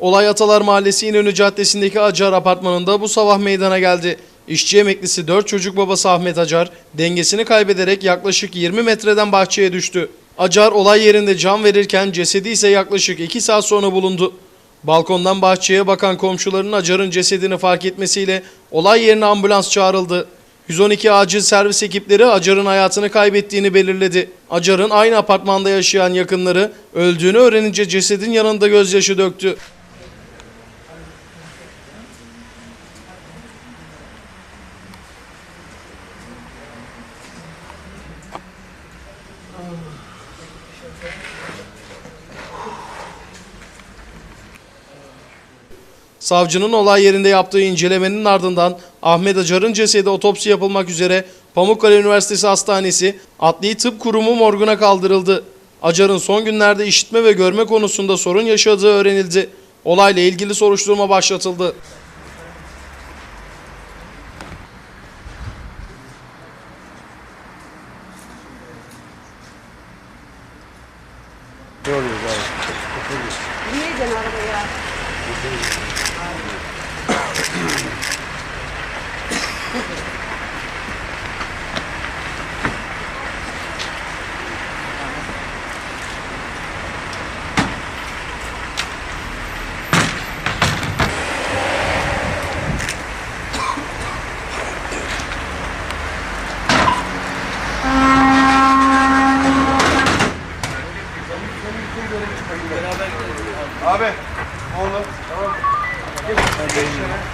Olay Atalar Mahallesi İnönü Caddesi'ndeki Acar apartmanında bu sabah meydana geldi. İşçi emeklisi 4 çocuk babası Ahmet Acar dengesini kaybederek yaklaşık 20 metreden bahçeye düştü. Acar olay yerinde can verirken cesedi ise yaklaşık 2 saat sonra bulundu. Balkondan bahçeye bakan komşuların Acar'ın cesedini fark etmesiyle olay yerine ambulans çağrıldı. 112 acil servis ekipleri Acar'ın hayatını kaybettiğini belirledi. Acar'ın aynı apartmanda yaşayan yakınları öldüğünü öğrenince cesedin yanında gözyaşı döktü. Savcının olay yerinde yaptığı incelemenin ardından Ahmet Acar'ın cesedi otopsi yapılmak üzere Pamukkale Üniversitesi Hastanesi Adli Tıp Kurumu morguna kaldırıldı. Acar'ın son günlerde işitme ve görme konusunda sorun yaşadığı öğrenildi. Olayla ilgili soruşturma başlatıldı. जानवर वगैरह görev çıkayım. Beraber Abi, oğlum, tamam. Geç, geç.